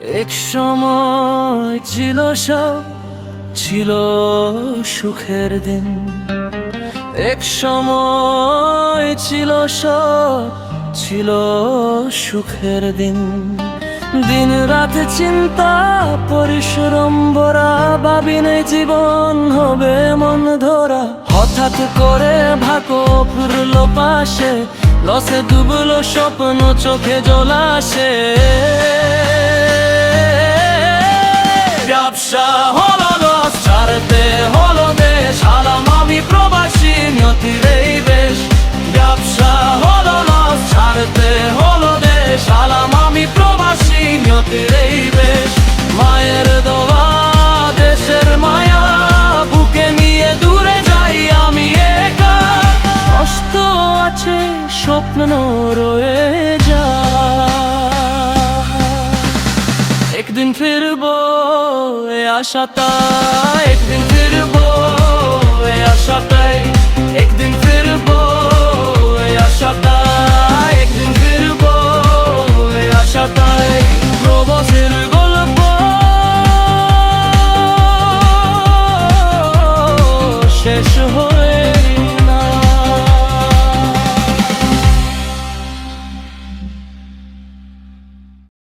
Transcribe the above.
এক সময় ছিল সব, ছিল সুখের দিন। এক সময় ছিল সব, ছিল সুখের দিন। দিন রাত চিন্তা, পরিশ্রম ভরা, ভাবিনে জীবন হবে মন ধরা। হঠাৎ করে ভাকো ফুরলো পাশে লসে ডুবলো স্বপ্ন চোখে জলাশে ব্যবসা হলো লস, ছাড়তে হলো দেশ। আমি প্রবাসী নিয়তির এই বেশ। ব্যবসা হলো লস, ছাড়তে হলো দেশ। আলাম আমি প্রবাসী নিয়তির এই বেশ। মায়ের বুকে নিয়ে দূরে যাই আমি একা। কষ্ট আছে, স্বপ্ন রয়ে যা। একদিন ফিরবো আশাতাই একদিন ফিরবো এ আশাতাই একদিন ফিরবো এ আশাতাই একদিন ফিরবো এ আশাতাই প্রবাসের গল্প। শেষ